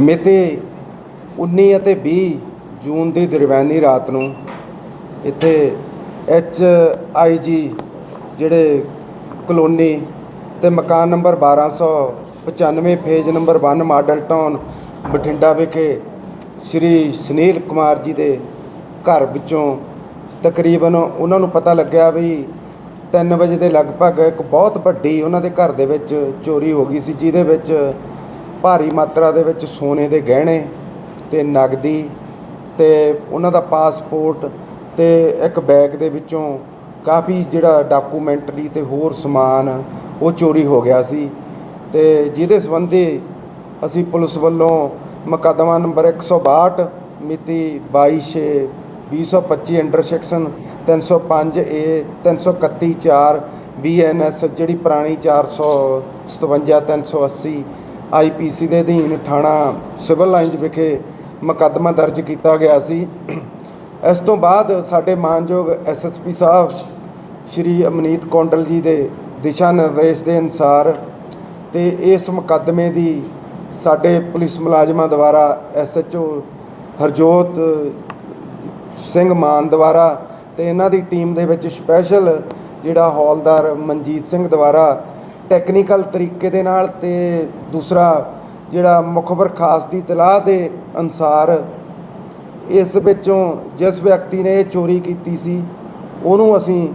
ਮਿਤੀ 19 ਅਤੇ 20 ਜੂਨ ਦੀ ਦਰਮਿਆਨੀ ਰਾਤ ਨੂੰ ਇੱਥੇ ਐਚ ਆਈ ਜੀ ਜਿਹੜੇ ਕਲੋਨੀ ਤੇ ਮਕਾਨ number 1295 phase number 1 model town Bathinda ਵਿਖੇ ਸ਼੍ਰੀ ਸੁਨੀਲ ਕੁਮਾਰ ਜੀ ਦੇ ਘਰ ਵਿੱਚੋਂ ਤਕਰੀਬਨ ਉਹਨਾਂ ਨੂੰ ਪਤਾ ਲੱਗਿਆ ਵੀ 3 ਵਜੇ ਦੇ ਲਗਭਗ ਇੱਕ ਬਹੁਤ ਵੱਡੀ ਉਹਨਾਂ ਦੇ ਘਰ ਦੇ ਵਿੱਚ ਚੋਰੀ ਹੋ ਗਈ ਸੀ, ਜਿਹਦੇ ਵਿੱਚ ਭਾਰੀ ਮਾਤਰਾ ਦੇ ਵਿੱਚ ਸੋਨੇ ਦੇ ਗਹਿਣੇ ਤੇ ਨਗਦੀ ਤੇ ਉਹਨਾਂ ਦਾ ਪਾਸਪੋਰਟ ਤੇ ਇੱਕ ਬੈਗ ਦੇ ਵਿੱਚੋਂ ਕਾਫੀ ਜਿਹੜਾ ਡਾਕੂਮੈਂਟਰੀ ਤੇ ਹੋਰ ਸਮਾਨ ਉਹ ਚੋਰੀ ਹੋ ਗਿਆ ਸੀ ਤੇ ਜਿਹਦੇ ਸੰਬੰਧੀ ਅਸੀਂ ਪੁਲਿਸ ਵੱਲੋਂ ਮੁਕੱਦਮਾ ਨੰਬਰ 162 ਮਿਤੀ 22 2025 ਅੰਡਰ ਸੈਕਸ਼ਨ 305 ਏ 331 4 ਬੀਐਨਐਸ ਜਿਹੜੀ ਪੁਰਾਣੀ 457 380 ਆਈਪੀਸੀ ਦੇ ਅਧੀਨ ਥਾਣਾ ਸਿਵਲ ਲਾਈਨਜ਼ ਵਿਖੇ ਮੁਕੱਦਮਾ ਦਰਜ ਕੀਤਾ ਗਿਆ ਸੀ। ਇਸ ਤੋਂ ਬਾਅਦ ਸਾਡੇ ਮਾਨਯੋਗ ਐਸਐਸਪੀ ਸਾਹਿਬ ਸ਼੍ਰੀ ਅਮਨੀਤ ਕੌਂਡਲ ਜੀ ਦੇ ਦਿਸ਼ਾ ਨਿਰਦੇਸ਼ ਦੇ ਅਨੁਸਾਰ ਤੇ ਇਸ ਮੁਕੱਦਮੇ ਦੀ ਸਾਡੇ ਪੁਲਿਸ ਮੁਲਾਜ਼ਮਾਂ ਦੁਆਰਾ ਐਸਐਚਓ ਹਰਜੋਤ ਸਿੰਘ ਮਾਨ ਦੁਆਰਾ ਤੇ ਇਹਨਾਂ ਦੀ ਟੀਮ ਦੇ ਵਿੱਚ ਸਪੈਸ਼ਲ ਜਿਹੜਾ ਹੌਲਦਾਰ ਮਨਜੀਤ ਸਿੰਘ ਦੁਆਰਾ ਟੈਕਨੀਕਲ ਤਰੀਕੇ ਦੇ ਨਾਲ ਤੇ ਦੂਸਰਾ ਜਿਹੜਾ ਮੁਖਬਰ ਖਾਸ ਦੀ ਤਲਾਹ ਦੇ ਅਨਸਾਰ ਇਸ ਵਿੱਚੋਂ ਜਿਸ ਵਿਅਕਤੀ ਨੇ ਇਹ ਚੋਰੀ ਕੀਤੀ ਸੀ, ਉਹਨੂੰ ਅਸੀਂ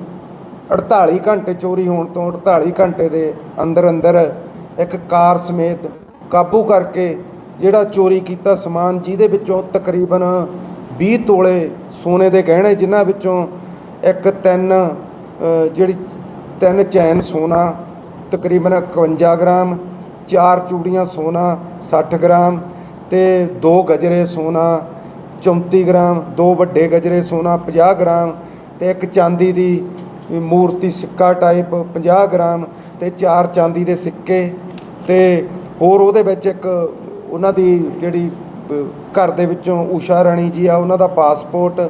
48 ਘੰਟੇ ਚੋਰੀ ਹੋਣ ਤੋਂ 48 ਘੰਟੇ ਦੇ ਅੰਦਰ ਅੰਦਰ ਇੱਕ ਕਾਰ ਸਮੇਤ ਕਾਬੂ ਕਰਕੇ ਜਿਹੜਾ ਚੋਰੀ ਕੀਤਾ ਸਮਾਨ, ਜਿਹਦੇ ਵਿੱਚੋਂ ਤਕਰੀਬਨ 20 ਤੋਲੇ ਸੋਨੇ ਦੇ ਗਹਿਣੇ, ਜਿਨ੍ਹਾਂ ਵਿੱਚੋਂ ਇੱਕ ਤਿੰਨ ਜਿਹੜੀ ਤਿੰਨ ਚੈਨ ਸੋਨਾ ਤਕਰੀਬਨ 51 ਗ੍ਰਾਮ, ਚਾਰ ਚੂੜੀਆਂ ਸੋਨਾ 60 ਗ੍ਰਾਮ ਤੇ ਦੋ ਗਜਰੇ ਸੋਨਾ 34 ਗ੍ਰਾਮ, ਦੋ ਵੱਡੇ ਗਜਰੇ ਸੋਨਾ 50 ਗ੍ਰਾਮ ਤੇ ਇੱਕ ਚਾਂਦੀ ਦੀ ਮੂਰਤੀ ਸਿੱਕਾ ਟਾਈਪ 50 ਗ੍ਰਾਮ ਤੇ ਚਾਰ ਚਾਂਦੀ ਦੇ ਸਿੱਕੇ ਤੇ ਹੋਰ ਉਹਦੇ ਵਿੱਚ ਇੱਕ ਉਹਨਾਂ ਦੀ ਜਿਹੜੀ ਘਰ ਦੇ ਵਿੱਚੋਂ ਊਸ਼ਾ ਰਾਣੀ ਜੀ ਆ, ਉਹਨਾਂ ਦਾ ਪਾਸਪੋਰਟ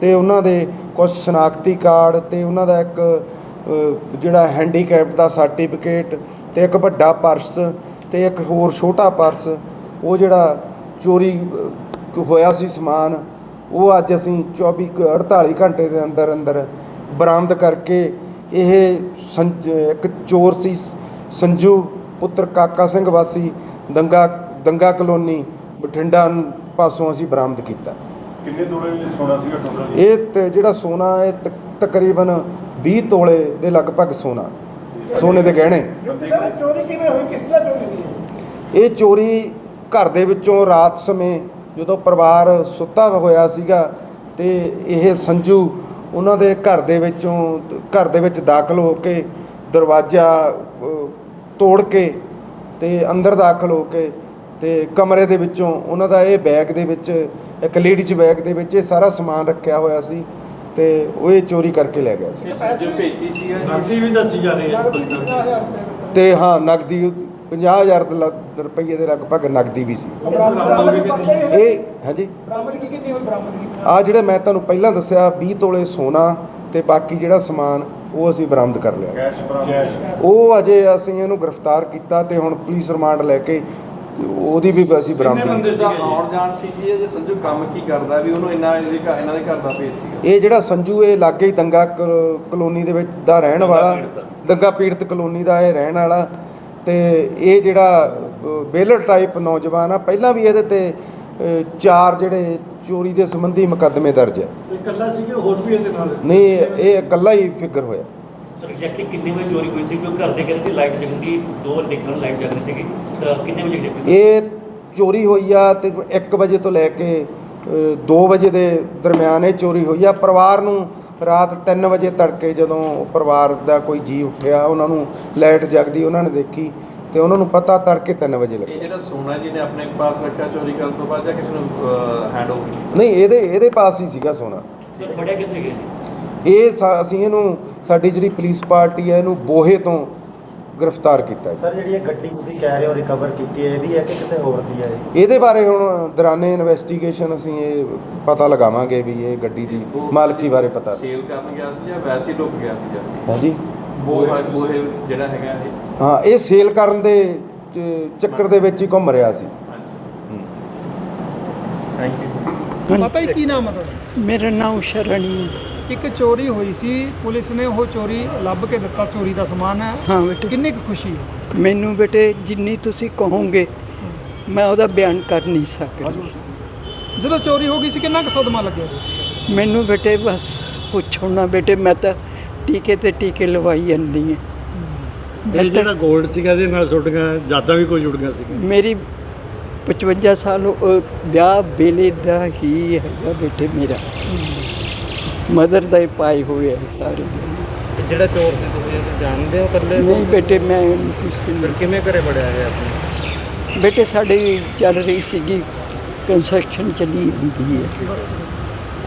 ਤੇ ਉਹਨਾਂ ਦੇ ਕੁਝ ਸ਼ਨਾਖਤੀ ਕਾਰਡ ਤੇ ਉਹਨਾਂ ਦਾ ਇੱਕ ਜਿਹੜਾ ਹੈਂਡੀਕੈਪਟ ਦਾ ਸਰਟੀਫਿਕੇਟ ਤੇ ਇੱਕ ਵੱਡਾ ਪਰਸ ਤੇ ਇੱਕ ਹੋਰ ਛੋਟਾ ਪਰਸ ਉਹ ਜਿਹੜਾ ਚੋਰੀ ਹੋਇਆ ਸੀ ਸਮਾਨ ਉਹ ਅੱਜ ਅਸੀਂ 24 ਕੁ 48 ਘੰਟੇ ਦੇ ਅੰਦਰ ਅੰਦਰ ਬਰਾਮਦ ਕਰਕੇ ਇਹ ਇੱਕ ਚੋਰ ਸੀ ਸੰਜੂ ਪੁੱਤਰ ਕਾਕਾ ਸਿੰਘ ਵਾਸੀ ਦੰਗਾ ਦੰਗਾ ਕਲੋਨੀ ਬਠਿੰਡਾ ਪਾਸੋਂ ਅਸੀਂ ਬਰਾਮਦ ਕੀਤਾ। ਕਿੰਨੇ ਤੋਲੇ ਸੋਨਾ ਸੀਗਾ ਟੋਟਲ ਇਹ ਜਿਹੜਾ ਸੋਨਾ ਇਹ ਤਕ- ਤਕਰੀਬਨ 20 ਤੋਲੇ ਦੇ ਲਗਭਗ ਸੋਨਾ ਸੋਨੇ ਦੇ ਗਹਿਣੇ। ਚੋਰੀ ਕਿਵੇਂ ਹੋਈ? ਕਿਸ ਤਰ੍ਹਾਂ ਚੋਰੀ ਹੋਈ? ਇਹ ਚੋਰੀ ਘਰ ਦੇ ਵਿੱਚੋਂ ਰਾਤ ਸਮੇਂ ਜਦੋਂ ਪਰਿਵਾਰ ਸੁੱਤਾ ਹੋਇਆ ਸੀਗਾ ਤੇ ਇਹ ਸੰਜੂ ਉਹਨਾਂ ਦੇ ਘਰ ਦੇ ਵਿੱਚੋਂ ਘਰ ਦੇ ਵਿੱਚ ਦਾਖਲ ਹੋ ਕੇ ਦਰਵਾਜ਼ਾ ਤੋੜ ਕੇ ਤੇ ਅੰਦਰ ਦਾਖਲ ਹੋ ਕੇ ਤੇ ਕਮਰੇ ਦੇ ਵਿੱਚੋਂ ਉਹਨਾਂ ਦਾ ਇਹ ਬੈਗ ਦੇ ਵਿੱਚ ਇੱਕ ਲੇਡੀਜ਼ ਬੈਗ ਦੇ ਵਿੱਚ ਇਹ ਸਾਰਾ ਸਮਾਨ ਰੱਖਿਆ ਹੋਇਆ ਸੀ। ਤੇ ਉਹ ਇਹ ਚੋਰੀ ਕਰਕੇ ਲੈ ਗਿਆ ਸੀ। ਜੋ ਭੇਜੀ ਸੀ ਨਕਦੀ ਵੀ ਦੱਸੀ ਜਾ ਰਹੀ ਹੈ। ਨਗਦੀ ਸੀ 50000 ਰੁਪਏ ਦਾ ਸਰ ਤੇ ਹਾਂ ਨਗਦੀ 50000 ਦੇ ਲਗ- ਰੁਪਈਏ ਦੇ ਲਗਭਗ ਨਗਦੀ ਵੀ ਸੀ। ਬਰਾਮਦ ਇਹ ਹਾਂਜੀ? ਬਰਾਮਦਗੀ ਕਿੰਨੀ ਹੋਈ ਬਰਾਮਦਗੀ ਆ ਜਿਹੜੇ ਮੈਂ ਤੁਹਾਨੂੰ ਪਹਿਲਾਂ ਦੱਸਿਆ 20 ਤੋਲੇ ਸੋਨਾ ਤੇ ਬਾਕੀ ਜਿਹੜਾ ਸਮਾਨ ਉਹ ਅਸੀਂ ਬਰਾਮਦ ਕਰ ਲਿਆ। ਬਰਾਮਦ। ਉਹ ਅਜੇ ਅਸੀਂ ਇਹਨੂੰ ਗ੍ਰਿਫਤਾਰ ਕੀਤਾ ਤੇ ਹੁਣ ਪੁਲਿਸ ਰਿਮਾਂਡ ਲੈ ਕੇ ਉਹਦੀ ਵੀ ਅਸੀਂ ਬਰਾਮਦਗੀ ਬੰਦੇ ਦਾ ਆਉਣ ਜਾਣ ਸੀ ਜੀ ਇਹ ਸੰਜੂ ਕੰਮ ਕੀ ਕਰਦਾ ਵੀ ਉਹਨੂੰ ਇੰਨਾ ਇਹਦੇ ਘਰ- ਇਹਨਾਂ ਦੇ ਘਰ ਦਾ ਭੇਜ ਸੀਗਾ। ਇਹ ਜਿਹੜਾ ਸੰਜੂ ਇਹ ਲਾਗੇ ਹੀ ਦੰਗਾ ਕਲ- ਕਲੋਨੀ ਦੇ ਵਿੱਚ ਦਾ ਰਹਿਣ ਵਾਲਾ ਦੰਗਾ ਪੀੜਤ ਕਲੋਨੀ ਦਾ ਇਹ ਰਹਿਣ ਵਾਲਾ ਤੇ ਇਹ ਜਿਹੜਾ ਬੇਲਰ ਟਾਈਪ ਨੌਜਵਾਨ ਆ ਪਹਿਲਾਂ ਵੀ ਇਹਦੇ ਤੇ ਚਾਰ ਜਿਹੜੇ ਚੋਰੀ ਦੇ ਸੰਬੰਧੀ ਮੁਕੱਦਮੇ ਦਰਜ ਹੈ ਇਕੱਲਾ ਸੀ ਕਿ ਹੋਰ ਵੀ ਇਹਦੇ ਨਾਲ? ਨਹੀਂ ਇਹ ਇਕੱਲਾ ਹੀ ਫਿਗਰ ਹੋਇਆ। ਐਗਜ਼ੈਕਟਲੀ ਕਿੰਨੇ ਵਜੇ ਚੋਰੀ ਹੋਈ ਸੀ? ਕਿਉਂਕਿ ਘਰ ਦੇ ਕਹਿੰਦੇ ਸੀ ਲਾਈਟ ਜਗਦੀ ਦੋ ਵਜੇ ਦੇਖਣ ਲਾਈਟ ਜਗ ਰਹੀ ਸੀਗੀ। ਤਾਂ ਕਿੰਨੇ ਵਜੇ ਜਗੀ ਇਹ ਚੋਰੀ ਹੋਈ ਆ ਤੇ 1 ਵਜੇ ਤੋਂ ਲੈ ਕੇ 2 ਵਜੇ ਦੇ ਦਰਮਿਆਨ ਇਹ ਚੋਰੀ ਹੋਈ ਆ। ਪਰਿਵਾਰ ਨੂੰ ਰਾਤ 3 ਵਜੇ ਤੜਕੇ ਜਦੋਂ ਪਰਿਵਾਰ ਦਾ ਕੋਈ ਜੀ ਉੱਠਿਆ ਉਹਨਾਂ ਨੂੰ ਲਾਈਟ ਜਗਦੀ ਉਹਨਾਂ ਨੇ ਦੇਖੀ ਤੇ ਉਹਨਾਂ ਨੂੰ ਪਤਾ ਤੜਕੇ 3 ਵਜੇ ਇਹ ਲੱਗਿਆ ਜਿਹੜਾ ਸੋਨਾ ਜੀ ਨੇ ਆਪਣੇ ਪਾਸ ਰੱਖਿਆ ਚੋਰੀ ਕਰਨ ਤੋਂ ਬਾਅਦ ਜਾਂ ਕਿਸੇ ਨੂੰ ਹੈਂਡ ਓਵਰ ਨਹੀਂ ਇਹਦੇ ਇਹਦੇ ਪਾਸ ਹੀ ਸੀਗਾ ਸੋਨਾ। ਫੜਿਆ ਕਿੱਥੇ ਗਏ ਇਹ ਸਾ- ਅਸੀਂ ਇਹਨੂੰ ਸਾਡੀ ਜਿਹੜੀ ਪੁਲਿਸ ਪਾਰਟੀ ਹੈ ਇਹਨੂੰ ਬੋਹੇ ਤੋਂ ਗ੍ਰਿਫਤਾਰ ਕੀਤਾ ਜੀ। ਸਰ ਜਿਹੜੀ ਇਹ ਗੱਡੀ ਤੁਸੀਂ ਕਹਿ ਰਹੇ ਹੋ ਰਿਕਵਰ ਕੀਤੀ ਹੈ ਇਹਦੀ ਹੈ ਕਿ ਕਿਸੇ ਹੋਰ ਦੀ ਹੈ ਇਹ? ਇਹਦੇ ਬਾਰੇ ਹੁਣ ਦੌਰਾਨੇ ਇਨਵੈਸਟੀਗੇਸ਼ਨ ਅਸੀਂ ਇਹ ਪਤਾ ਲਗਾਵਾਂਗੇ ਵੀ ਇਹ ਗੱਡੀ ਦੀ ਮਾਲਕੀ ਬਾਰੇ ਪਤਾ। ਸੇਲ ਕਰਨ ਗਿਆ ਸੀ ਜਾਂ ਵੈਸੇ ਹੀ ਲੁੱਕ ਗਿਆ ਸੀਗਾ ਹਾਂਜੀ। ਬੋਹ ਬੋਹੇ ਜਿਹੜਾ ਹੈਗਾ ਇਹ? ਹਾਂ ਇਹ ਸੇਲ ਕਰਨ ਦੇ ਚ- ਚੱਕਰ ਦੇ ਵਿੱਚ ਹੀ ਘੁੰਮ ਰਿਹਾ ਸੀ। ਹਾਂਜੀ ਥੈਂਕ ਯੂ ਪਤਾ ਇਸ ਕੀ ਨਾਮ ਹੈ ਤੁਹਾਡਾ? ਮੇਰਾ ਨਾਮ ਸ਼ਰਣੀ ਹੈ ਜੀ। ਇੱਕ ਚੋਰੀ ਹੋਈ ਸੀ ਪੁਲਿਸ ਨੇ ਉਹ ਚੋਰੀ ਲੱਭ ਕੇ ਦਿੱਤਾ ਚੋਰੀ ਦਾ ਸਮਾਨ ਹੈ। ਹਾਂ ਬੇਟੇ। ਕਿੰਨੀ ਕੁ ਖੁਸ਼ੀ ਹੈ? ਮੈਨੂੰ ਬੇਟੇ ਜਿੰਨੀ ਤੁਸੀਂ ਕਹੋਗੇ ਮੈਂ ਉਹਦਾ ਬਿਆਨ ਕਰ ਨਹੀਂ ਸਕਦੀ। ਜਦੋਂ ਚੋਰੀ ਹੋ ਗਈ ਸੀ ਕਿੰਨਾ ਕੁ ਸਦਮਾ ਲੱਗਿਆ? ਮੈਨੂੰ ਬੇਟੇ ਬਸ ਪੁੱਛੋ ਨਾ ਬੇਟੇ ਮੈਂ ਤਾਂ ਟੀਕੇ ਤੇ ਟੀਕੇ ਲਵਾਈ ਜਾਂਦੀ ਹਾਂ। ਜਿਹੜਾ 골ਡ ਸੀਗਾ ਇਹਦੇ ਨਾਲ ਜੁੜ ਗਿਆ ਯਾਦਾਂ ਵੀ ਕੋਈ ਜੁੜ ਗਿਆ ਸੀ ਮੇਰੀ 55 ਸਾਲ ਉਹ ਵਿਆਹ ਵੇਲੇ ਦਾ ਹੀ ਹੈਗਾ ਬੇਟੇ ਮੇਰਾ। ਮਦਰ ਦਾ ਹੀ ਪਾਏ ਹੋਏ ਆ ਸਾਰੇ। ਜਿਹੜਾ ਚੋਰ ਸੀ ਤੁਸੀਂ ਜਾਣਦੇ ਹੋ ਇਕੱਲੇ ਨਹੀਂ ਬੇਟੇ ਮੈਂ ਕਿਸੇ ਨੂੰ ਕਿਵੇਂ ਘਰੇ ਵੜਿਆ ਗਿਆ ਆਪਣੇ? ਬੇਟੇ ਸਾਡੇ ਚੱਲ ਰਹੀ ਸੀਗੀ ਕੰਸਟਰਕਸ਼ਨ ਚੱਲੀ ਹੁੰਦੀ ਹੈ।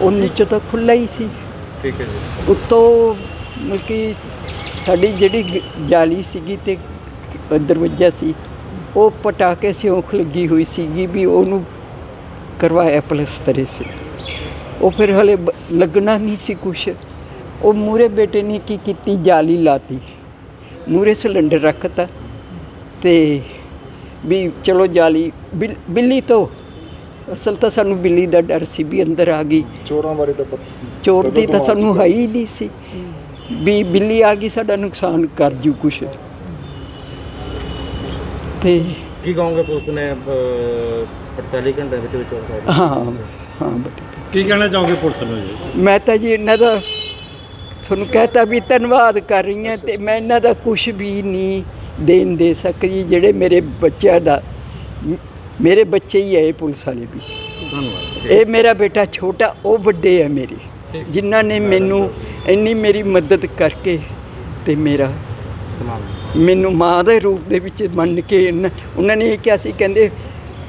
ਉਹ ਨੀਚੇ ਤਾਂ ਖੁੱਲਾ ਹੀ ਸੀ। ਠੀਕ ਹੈ ਜੀ। ਉੱਤੋਂ ਮਤਲਬ ਕਿ ਸਾਡੀ ਜਿਹੜੀ ਗ- ਜਾਲੀ ਸੀਗੀ ਤੇ ਦਰਵਾਜ਼ਾ ਸੀ ਉਹ ਪਟਾਕੇ ਸਿਉਂਖ ਲੱਗੀ ਹੋਈ ਸੀਗੀ ਵੀ ਉਹਨੂੰ ਕਰਵਾਇਆ ਪਲਸਤਰੇ ਸੀ ਉਹ ਫਿਰ ਹਲੇ ਲੱਗਣਾ ਨਹੀਂ ਸੀ ਕੁਛ। ਉਹ ਮੂਰੇ ਬੇਟੇ ਨੇ ਕੀ ਕੀਤੀ? ਜਾਲੀ ਲਾਤੀ। ਮੂਰੇ ਸਿਲੰਡਰ ਰੱਖਤਾ ਤੇ ਵੀ ਚਲੋ ਜਾਲੀ ਬਿੱਲ- ਤੋਂ। ਅਸਲ ਤਾਂ ਸਾਨੂੰ ਬਿੱਲੀ ਦਾ ਡਰ ਸੀ ਵੀ ਅੰਦਰ ਆ ਗਈ। ਚੋਰਾਂ ਬਾਰੇ ਤਾਂ ਚੋਰ ਦੀ ਤਾਂ ਸਾਨੂੰ ਹੈ ਹੀ ਨਹੀਂ ਸੀ। ਵੀ ਬਿੱਲੀ ਆ ਗਈ ਸਾਡਾ ਨੁਕਸਾਨ ਕਰ ਜੂ ਕੁਛ। ਤੇ ਕੀ ਕਹੋਗੇ ਪੁਲਿਸ ਨੇ ਅਹ, 48 ਘੰਟੇ ਵਿੱਚ ਵਿੱਚ ਹਾਂ ਹਾਂ ਬੇਟੇ। ਕੀ ਕਹਿਣਾ ਚਾਹੋਗੇ ਪੁਲਿਸ ਨੂੰ ਜੀ? ਮੈਂ ਤਾਂ ਜੀ ਇਹਨਾਂ ਦਾ ਤੁਹਾਨੂੰ ਕਹਤਾ ਵੀ ਧੰਨਵਾਦ ਕਰ ਰਹੀ ਹਾਂ ਤੇ ਮੈਂ ਇਹਨਾਂ ਦਾ ਕੁਝ ਵੀ ਨਹੀਂ ਦੇਣ ਦੇ ਸਕਦੀ ਜਿਹੜੇ ਮੇਰੇ ਬੱਚਿਆਂ ਦਾ ਮੇਰੇ ਬੱਚੇ ਹੀ ਹੈ ਇਹ ਪੁਲਿਸ ਵਾਲੇ ਵੀ। ਧੰਨਵਾਦ। ਇਹ ਮੇਰਾ ਬੇਟਾ ਛੋਟਾ ਉਹ ਵੱਡੇ ਹੈ ਮੇਰੇ ਜਿਨ੍ਹਾਂ ਨੇ ਮੈਨੂੰ ਇੰਨੀ ਮੇਰੀ ਮਦਦ ਕਰਕੇ ਤੇ ਮੇਰਾ ਮੈਨੂੰ ਮਾਂ ਦੇ ਰੂਪ ਦੇ ਵਿੱਚ ਮੰਨ ਕੇ ਇਹਨਾਂ- ਉਹਨਾਂ ਨੇ ਇਹ ਕਿਹਾ ਸੀ ਕਹਿੰਦੇ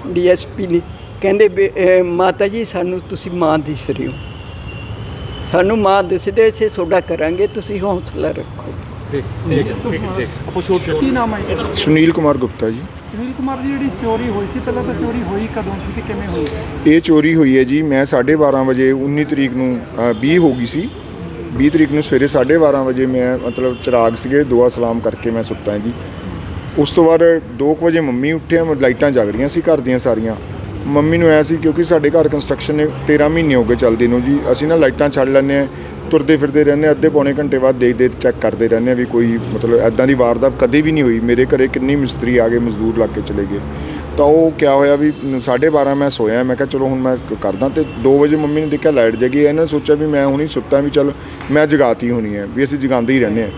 ਡੀਐਸਪੀ ਨੇ ਕਹਿੰਦੇ ਮਾਤਾ ਜੀ ਸਾਨੂੰ ਤੁਸੀਂ ਮਾਂ ਦਿਸ ਰਹੇ ਹੋ। ਸਾਨੂੰ ਮਾਂ ਦਿਸਦੇ ਸੇ ਤੁਹਾਡਾ ਕਰਾਂਗੇ ਤੁਸੀਂ ਹੌਸਲਾ ਰੱਖੋ। ਠੀਕ ਠੀਕ ਹੈ ਠੀਕ ਠੀਕ ਕੀ ਨਾਮ ਹੈ ਸੁਨੀਲ ਕੁਮਾਰ ਗੁਪਤਾ ਜੀ। ਸੁਨੀਲ ਕੁਮਾਰ ਜੀ ਜਿਹੜੀ ਚੋਰੀ ਹੋਈ ਸੀ ਪਹਿਲਾਂ ਤਾਂ ਚੋਰੀ ਹੋਈ ਕਦੋਂ ਸੀ ਤੇ ਕਿਵੇਂ ਹੋਈ? ਇਹ ਚੋਰੀ ਹੋਈ ਹੈ ਜੀ ਮੈਂ 12:30 ਵਜੇ 19 ਤਰੀਕ ਨੂੰ ਅ, 20 ਹੋ ਗਈ ਸੀ। 20 ਤਰੀਕ ਨੂੰ ਸਵੇਰੇ 12:30 ਵਜੇ ਮੈਂ ਮਤਲਬ ਚਿਰਾਗ ਸੀਗੇ ਦੁਆ ਸਲਾਮ ਕਰਕੇ ਮੈਂ ਸੁੱਤਾ ਜੀ। ਉਸ ਤੋਂ ਬਾਅਦ 2 ਵਜੇ ਮੰਮੀ ਉੱਠਿਆ ਮ- ਲਾਈਟਾਂ ਜਗ ਰਹੀਆਂ ਸੀ ਘਰ ਦੀਆਂ ਸਾਰੀਆਂ। ਮੰਮੀ ਨੂੰ ਐ ਸੀ ਕਿਉਂਕਿ ਸਾਡੇ ਘਰ ਕੰਸਟਰਕਸ਼ਨ ਨੇ 13 ਮਹੀਨੇ ਹੋ ਗਏ ਚੱਲਦੇ ਨੂੰ ਜੀ। ਅਸੀਂ ਨਾ ਲਾਈਟਾਂ ਛੱਡ ਲੈਂਦੇ ਆ ਤੁਰਦੇ ਫਿਰਦੇ ਰਹਿੰਦੇ ਹਾਂ, ਅੱਧੇ ਪੌਣੇ ਘੰਟੇ ਬਾਅਦ ਦੇਖਦੇ ਚੈੱਕ ਕਰਦੇ ਰਹਿੰਦੇ ਆ ਵੀ ਕੋਈ ਮਤਲਬ ਐਦਾਂ ਦੀ ਵਾਰਦਾਤ ਕਦੇ ਵੀ ਨਹੀਂ ਹੋਈ। ਮੇਰੇ ਘਰੇ ਕਿੰਨੀ ਮਿਸਤਰੀ ਆ ਗਏ ਮਜ਼ਦੂਰ ਲੱਗ ਕੇ ਚਲੇ ਗਏ। ਤਾਂ ਉਹ ਕਿਆ ਹੋਇਆ ਵੀ 12:30 ਮੈਂ ਸੋਇਆ ਮੈਂ ਕਿਹਾ ਚਲੋ ਹੁਣ ਮੈਂ ਕਰਦਾ ਤੇ 2 ਵਜੇ ਮੰਮੀ ਨੇ ਦੇਖਿਆ ਲਾਈਟ ਜਗੀ ਇਹਨਾਂ ਨੇ ਸੋਚਿਆ ਵੀ ਮੈਂ ਹੁਣੀ ਸੁੱਤਾ ਵੀ ਚਲ ਮੈਂ ਜਗਾਤੀ ਹੋਣੀ ਹੈ ਵੀ ਅਸੀਂ ਜਗਾਉਂਦੇ ਹੀ ਰਹਿੰਦੇ ਆ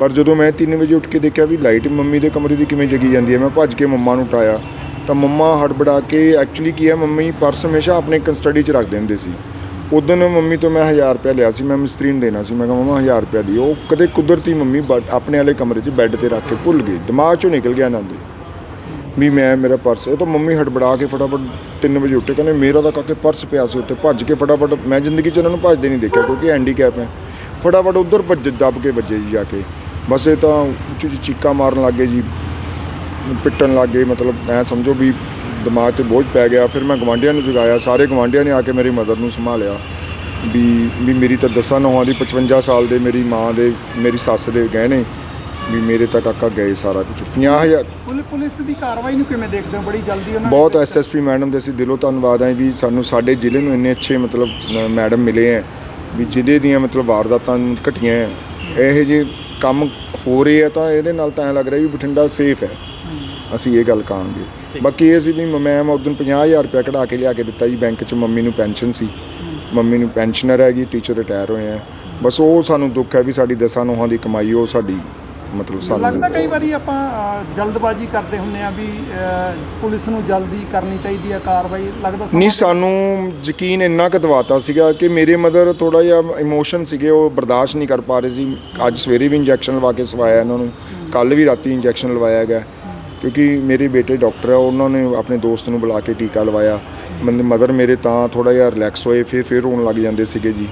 ਪਰ ਜਦੋਂ ਮੈਂ 3 ਵਜੇ ਉੱਠ ਕੇ ਦੇਖਿਆ ਵੀ ਲਾਈਟ ਮੰਮੀ ਦੇ ਕਮਰੇ ਦੀ ਕਿਵੇਂ ਜਗੀ ਜਾਂਦੀ ਹੈ ਮੈਂ ਭੱਜ ਕੇ ਮੰਮਾ ਨੂੰ ਉਠਾਇਆ। ਤਾਂ ਮੰਮਾ ਹੜਬੜਾ ਕੇ ਐਕਚੁਅਲੀ ਕੀ ਹੈ, ਮੰਮੀ ਪਰਸ ਹਮੇਸ਼ਾ ਆਪਣੇ ਕਸਟਡੀ 'ਚ ਰੱਖ ਦਿੰਦੇ ਸੀ। ਉਦੋਂ ਮੰਮੀ ਤੋਂ ਮੈਂ 1000 ਰੁਪਇਆ ਲਿਆ ਸੀ, ਮੈਂ ਮਿਸਤਰੀ ਨੂੰ ਦੇਣਾ ਸੀ, ਮੈਂ ਕਿਹਾ ਮੰਮਾ 1000 ਰੁਪਇਆ ਦੀ ਉਹ ਕਦੇ ਕੁਦਰਤੀ ਮੰਮੀ ਬਟ ਆਪਣੇ ਵਾਲੇ ਕਮਰੇ 'ਚ ਬੈੱਡ ਤੇ ਰੱਖ ਕੇ ਭੁੱਲ ਗਈ ਦਿਮਾਗ 'ਚੋਂ ਨਿਕਲ ਗਿਆ ਇਹਨਾਂ ਦੇ ਵੀ ਮੈਂ, ਮੇਰਾ ਪਰਸ ਉਹ ਤਾਂ ਮੰਮੀ ਹੜਬੜਾ ਕੇ ਫਟਾਫਟ 3 ਵਜੇ ਉੱਠੇ, ਕਹਿੰਦੇ ਮੇਰਾ ਤਾਂ ਕਾਕੇ ਪਰਸ ਪਿਆ ਸੀ ਉੱਤੇ ਭੱਜ ਕੇ ਫਟਾਫਟ, ਮੈਂ ਜ਼ਿੰਦਗੀ 'ਚ ਇਹਨਾਂ ਨੂੰ ਭੱਜਦੇ ਨਹੀਂ ਦੇਖਿਆ ਕਿਉਂਕਿ ਹੈਂਡੀਕੈਪ ਹੈ। ਫਟਾਫਟ ਉਧਰ ਭੱਜ, ਦੱਬ ਕੇ ਵੱਜੇ ਜੀ ਜਾ ਕੇ। ਬਸ ਇਹ ਤਾਂ ਉੱਚੀ ਉੱਚੀ ਚੀਕਾਂ ਮਾਰਨ ਲੱਗੇ ਜੀ। ਪਿੱਟਣ ਲੱਗ ਗਏ ਮਤਲਬ ਐ ਸਮਝੋ ਵੀ ਦਿਮਾਗ ਤੇ ਬੋਝ ਪੈ ਗਿਆ। ਫਿਰ ਮੈਂ ਗਵਾਂਢੀਆਂ ਨੂੰ ਜਗਾਇਆ ਸਾਰੇ ਗਵਾਂਢੀਆਂ ਨੇ ਆ ਕੇ ਮੇਰੀ ਮਦਰ ਨੂੰ ਸੰਭਾਲਿਆ ਵੀ ਵੀ ਮੇਰੀ ਤਾਂ ਦਸਾਂ ਨੌਹਾਂ ਦੀ 55 ਸਾਲ ਦੇ ਮੇਰੀ ਮਾਂ ਦੇ ਮੇਰੀ ਸੱਸ ਦੇ ਗਹਿਣੇ ਵੀ ਮੇਰੇ ਤਾਂ ਕਾਕਾ ਗਏ ਸਾਰਾ ਕੁਝ 50000 ਪੁਲਿ- ਪੁਲਿਸ ਦੀ ਕਾਰਵਾਈ ਨੂੰ ਕਿਵੇਂ ਦੇਖਦੇ ਹੋ? ਬੜੀ ਜਲਦੀ ਉਹਨਾਂ ਬਹੁਤ ਐਸਐਸਪੀ ਮੈਡਮ ਦੇ ਅਸੀਂ ਦਿਲੋਂ ਧੰਨਵਾਦ ਹੈ ਵੀ ਸਾਨੂੰ ਸਾਡੇ ਜ਼ਿਲ੍ਹੇ ਨੂੰ ਇੰਨੇ ਅੱਛੇ ਮਤਲਬ ਮੈਡਮ ਮਿਲੇ ਹੈ ਵੀ ਜ਼ਿਲ੍ਹੇ ਦੀਆਂ ਮਤਲਬ ਵਾਰਦਾਤਾਂ ਘਟੀਆਂ ਹੈ ਇਹੋ ਜਿਹੇ ਕੰਮ ਹੋ ਰਹੇ ਆ ਤਾਂ ਇਹਦੇ ਨਾਲ ਤਾਂ ਐਂ ਲੱਗ ਰਿਹਾ ਵੀ ਬਠਿੰਡਾ ਸੇਫ ਹੈ। ਅਸੀਂ ਇਹ ਗੱਲ ਕਹਾਂਗੇ। ਬਾਕੀ ਇਹ ਸੀ ਵੀ ਮੈਂ ਮੈਂ ਉਦੋਂ 50000 ਰੁਪਏ ਕਢਾ ਕੇ ਲਿਆ ਕੇ ਦਿੱਤਾ ਜੀ ਬੈਂਕ 'ਚ ਮੰਮੀ ਨੂੰ ਪੈਨਸ਼ਨ ਸੀ। ਮੰਮੀ ਨੂੰ ਪੈਨਸ਼ਨਰ ਹੈਗੀ ਟੀਚਰ ਰਿਟਾਇਰ ਹੋਏ ਆ। ਬਸ ਉਹ ਸਾਨੂੰ ਦੁੱਖ ਹੈ ਵੀ ਸਾਡੀ ਦਸਾਂ ਨੋਹਾਂ ਦੀ ਕਮਾਈ ਉਹ ਸਾਡੀ ਮਤਲਬ ਸਾਨੂੰ ਲੱਗਦਾ ਕਈ ਵਾਰੀ ਆਪਾਂ ਜਲਦਬਾਜ਼ੀ ਕਰਦੇ ਹੁੰਦੇ ਆ ਵੀ ਪੁਲਿਸ ਨੂੰ ਜਲਦੀ ਕਰਨੀ ਚਾਹੀਦੀ ਹੈ ਕਾਰਵਾਈ। ਲੱਗਦਾ ਨਹੀਂ ਸਾਨੂੰ ਯਕੀਨ ਇੰਨਾ ਕੁ ਦਵਾਤਾ ਸੀਗਾ ਕਿ ਮੇਰੇ ਮਦਰ ਥੋੜਾ ਜਿਹਾ ਇਮੋਸ਼ਨ ਸੀਗੇ ਉਹ ਬਰਦਾਸ਼ਤ ਨਹੀਂ ਕਰ ਪਾ ਰਹੇ ਸੀ। ਅੱਜ ਸਵੇਰੇ ਵੀ ਇੰਜੈਕਸ਼ਨ ਲਵਾ ਕੇ ਸਵਾਇਆ ਇਹਨਾਂ ਨੂੰ। ਕੱਲ ਵੀ ਰਾਤੀ ਇੰਜੈਕਸ਼ਨ ਲਵਾਇਆ ਗਿਆ ਕਿਉਂਕਿ ਮੇਰੇ ਬੇਟੇ ਡਾਕਟਰ ਆ ਉਹਨਾਂ ਨੇ ਆਪਣੇ ਦੋਸਤ ਨੂੰ ਬੁਲਾ ਕੇ ਟੀਕਾ ਲਵਾਇਆ। ਮਦਰ ਮੇਰੇ ਤਾਂ ਥੋੜਾ ਜਿਹਾ ਰਿਲੈਕਸ ਹੋਏ ਫਿਰ ਫਿਰ ਰੋਣ ਲੱਗ ਜਾਂਦੇ ਸੀਗੇ ਜੀ।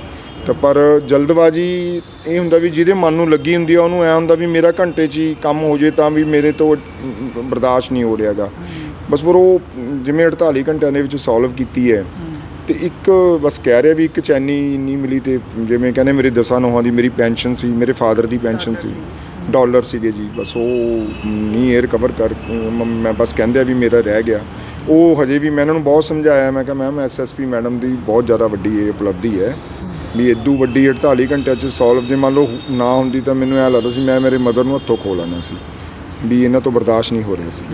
ਤਾਂ ਪਰ ਜਲਦਬਾਜ਼ੀ ਇਹ ਹੁੰਦਾ ਵੀ ਜਿਹਦੇ ਮਨ ਨੂੰ ਲੱਗੀ ਹੁੰਦੀ ਆ ਉਹਨੂੰ ਐ ਹੁੰਦਾ ਵੀ ਮੇਰਾ ਘੰਟੇ 'ਚ ਹੀ ਕੰਮ ਹੋ ਜੇ ਤਾਂ ਵੀ ਮੇਰੇ ਤੋਂ ਅਮ, ਬਰਦਾਸ਼ਤ ਨਹੀਂ ਹੋ ਰਿਹਾਗਾ। ਬਸ ਪਰ ਉਹ ਜਿਵੇਂ 48 ਘੰਟਿਆਂ ਦੇ ਵਿੱਚ ਸੋਲਵ ਕੀਤੀ ਹੈ। ਤੇ ਇੱਕ ਬਸ ਕਹਿ ਰਿਹਾ ਵੀ ਇੱਕ ਚੈਨੀ ਨਹੀਂ ਮਿਲੀ ਤੇ ਜਿਵੇਂ ਕਹਿੰਦੇ ਮੇਰੇ ਦਸਾਂ ਨੋਹਾਂ ਦੀ ਮੇਰੀ ਪੈਨਸ਼ਨ ਸੀ ਮੇਰੇ ਫਾਦਰ ਦੀ ਪੈਨਸ਼ਨ ਸੀ ਡਾਲਰ ਸੀਗੇ ਜੀ। ਬਸ ਉਹ ਨਹੀਂ ਇਹ ਰਿਕਵਰ ਕਰ ਮ- ਮੈਂ ਬਸ ਕਹਿੰਦੇ ਆ ਵੀ ਮੇਰਾ ਰਹਿ ਗਿਆ। ਉਹ ਹਜੇ ਵੀ ਮੈਂ ਇਹਨਾਂ ਨੂੰ ਬਹੁਤ ਸਮਝਾਇਆ ਮੈਂ ਕਿਹਾ ਮੈਮ ਐਸਐਸਪੀ ਮੈਡਮ ਦੀ ਬਹੁਤ ਜ਼ਿਆਦਾ ਵੱਡੀ ਇਹ ਉਪਲਬਧੀ ਹੈ। ਵੀ ਇਦੋਂ ਵੱਡੀ 48 ਘੰਟਿਆਂ 'ਚ ਸੋਲਵ ਜੇ ਮੰਨ ਲਓ ਨਾ ਹੁੰਦੀ ਤਾਂ ਮੈਨੂੰ ਇਹ ਲੱਗਦਾ ਸੀ ਮੈਂ ਮੇਰੇ ਮਦਰ ਨੂੰ ਹੱਥੋਂ ਖੋ ਲੈਣਾ ਸੀ, ਵੀ ਇਹਨਾਂ ਤੋਂ ਬਰਦਾਸ਼ਤ ਨਹੀਂ ਹੋ ਰਿਹਾ ਸੀ।